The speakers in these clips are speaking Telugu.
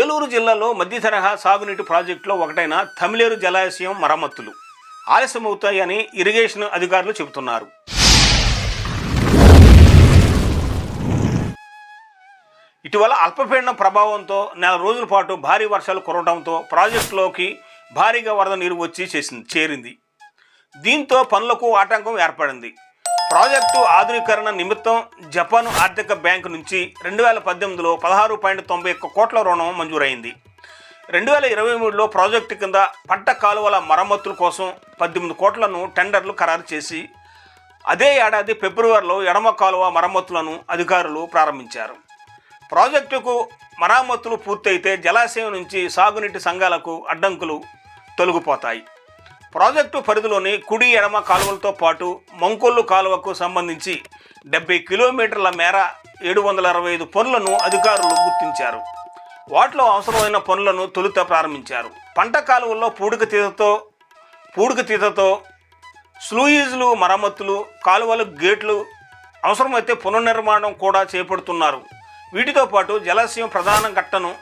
ఏలూరు జిల్లాలో మధ్య తరహా సాగునీటి ప్రాజెక్టులో ఒకటైన తమిళేరు జలాశయం మరమ్మతులు. ఆలస్యమవుతాయని ఇరిగేషన్ అధికారులు చెబుతున్నారు. ఇటీవల అల్పపీడన ప్రభావంతో నెల రోజుల పాటు భారీ వర్షాలు కురవడంతో ప్రాజెక్టులోకి భారీగా వరద నీరు వచ్చి చేసింది చేరింది. దీంతో పనులకు ఆటంకం ఏర్పడింది. ప్రాజెక్టు ఆధునీకరణ నిమిత్తం జపాన్ ఆర్థిక బ్యాంకు నుంచి రెండు వేల పద్దెనిమిదిలో పదహారు పాయింట్ తొంభై ఒక్క కోట్ల రుణం మంజూరైంది. రెండు వేల ఇరవై మూడులో ప్రాజెక్టు కింద పంట కాలువల మరమ్మతుల కోసం పద్దెనిమిది కోట్లను టెండర్లు ఖరారు చేసి అదే ఏడాది ఫిబ్రవరిలో ఎడమ కాలువ మరమ్మతులను అధికారులు ప్రారంభించారు. ప్రాజెక్టుకు మరమ్మతులు పూర్తయితే జలాశయం నుంచి సాగునీటి సంఘాలకు అడ్డంకులు తొలగిపోతాయి. ప్రాజెక్టు పరిధిలోని కుడి ఎడమ కాలువలతో పాటు మంకొల్లు కాలువకు సంబంధించి డెబ్బై కిలోమీటర్ల మేర ఏడు వందల అరవై ఐదు పనులను అధికారులు గుర్తించారు. వాటిలో అవసరమైన పనులను తొలుత ప్రారంభించారు. పంట కాలువల్లో పూడిక తీతతో పూడిక తీతతో స్లూయిజ్లు మరమ్మతులు కాలువలు గేట్లు అవసరమైతే పునర్నిర్మాణం కూడా చేపడుతున్నారు. వీటితో పాటు జలాశయం ప్రధాన గట్టను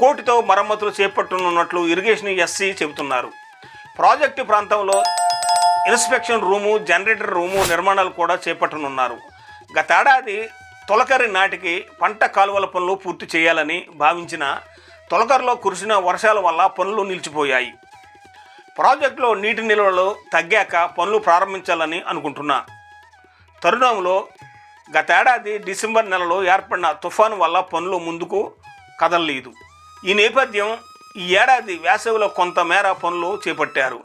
కోటితో మరమ్మతులు చేపట్టనున్నట్లు ఇరిగేషన్ ఎస్సీ చెబుతున్నారు. ప్రాజెక్టు ప్రాంతంలో ఇన్స్పెక్షన్ రూము జనరేటర్ రూము నిర్మాణాలు కూడా చేపట్టనున్నారు. గతేడాది తొలకరి నాటికి పంట కాలువల పనులు పూర్తి చేయాలని భావించిన తొలకరిలో కురిసిన వర్షాల వల్ల పనులు నిలిచిపోయాయి. ప్రాజెక్టులో నీటి నిల్వలు తగ్గాక పనులు ప్రారంభించాలని అనుకుంటున్నా. తరుణంలో గతేడాది డిసెంబర్ నెలలో ఏర్పడిన తుఫాను వల్ల పనులు ముందుకు కదలలేదు. ఈ నేపథ్యం ఈ ఏడాది వేసవిలో కొంతమేర పనులు చేపట్టారు.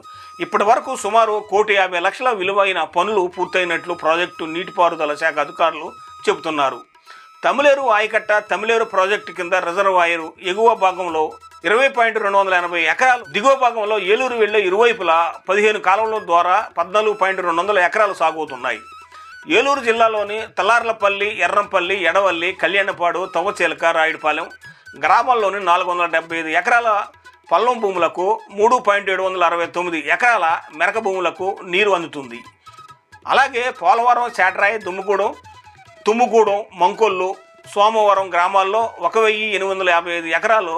ఇప్పటి వరకు సుమారు కోటి యాభై లక్షల విలువైన పనులు పూర్తయినట్లు ప్రాజెక్టు నీటిపారుదల శాఖ అధికారులు చెబుతున్నారు. తమిళేరు ఆయకట్ట తమిళేరు ప్రాజెక్టు కింద రిజర్వాయరు ఎగువ భాగంలో ఇరవై పాయింట్ రెండు వందల ఎనభై ఎకరాలు దిగువ భాగంలో ఏలూరు వెళ్ళే ఇరువైపులా పదిహేను కాలువల ద్వారా పద్నాలుగు పాయింట్ రెండు వందల ఎకరాలు సాగుతున్నాయి ఏలూరు జిల్లాలోని తల్లార్లపల్లి ఎర్రంపల్లి ఎడవల్లి కళ్యాణపాడు తవ్వచేలక రాయుడుపాలెం గ్రామాల్లోని నాలుగు వందల డెబ్బై ఐదు ఎకరాల పల్లం భూములకు మూడు పాయింట్ ఏడు వందల అరవై తొమ్మిది ఎకరాల మెరక భూములకు నీరు అందుతుంది. అలాగే పోలవరం చేటరాయి దుమ్ముగూడెం తుమ్ముగూడెం మంకొల్లు సోమవరం గ్రామాల్లో ఒక వెయ్యి ఎనిమిది వందల యాభై ఐదు ఎకరాలు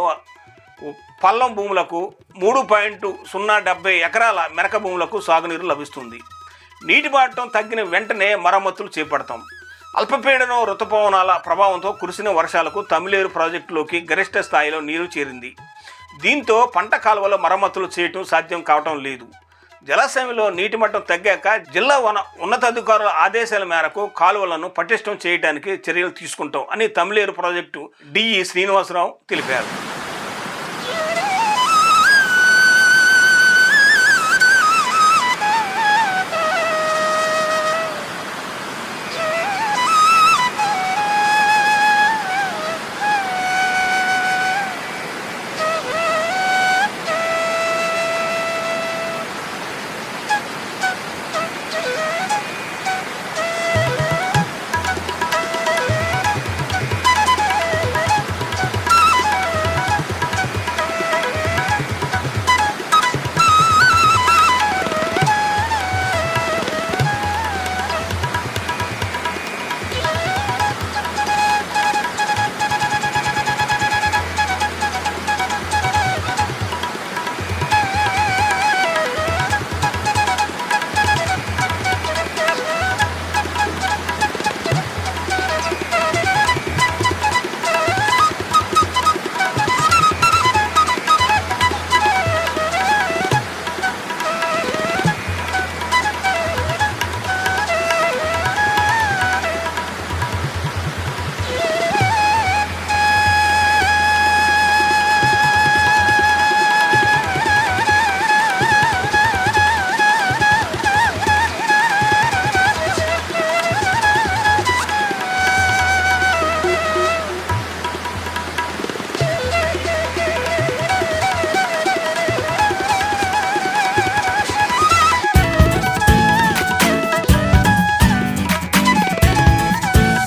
పల్లం భూములకు మూడు పాయింట్ సున్నా డెబ్బై ఎకరాల మెరక భూములకు సాగునీరు లభిస్తుంది. నీటి బాటం తగ్గిన వెంటనే మరమ్మతులు చేపడతాం. అల్పపీడనం రుతుపవనాల ప్రభావంతో కురిసిన వర్షాలకు తమిళేరు ప్రాజెక్టులోకి గరిష్ట స్థాయిలో నీరు చేరింది. దీంతో పంట కాలువలో మరమ్మతులు చేయటం సాధ్యం కావటం లేదు. జలాశయంలో నీటి మట్టం తగ్గాక జిల్లా వన ఉన్నతాధికారుల ఆదేశాల మేరకు కాలువలను పటిష్టం చేయడానికి చర్యలు తీసుకుంటాం అని తమిళేరు ప్రాజెక్టు డిఈ శ్రీనివాసరావు తెలిపారు.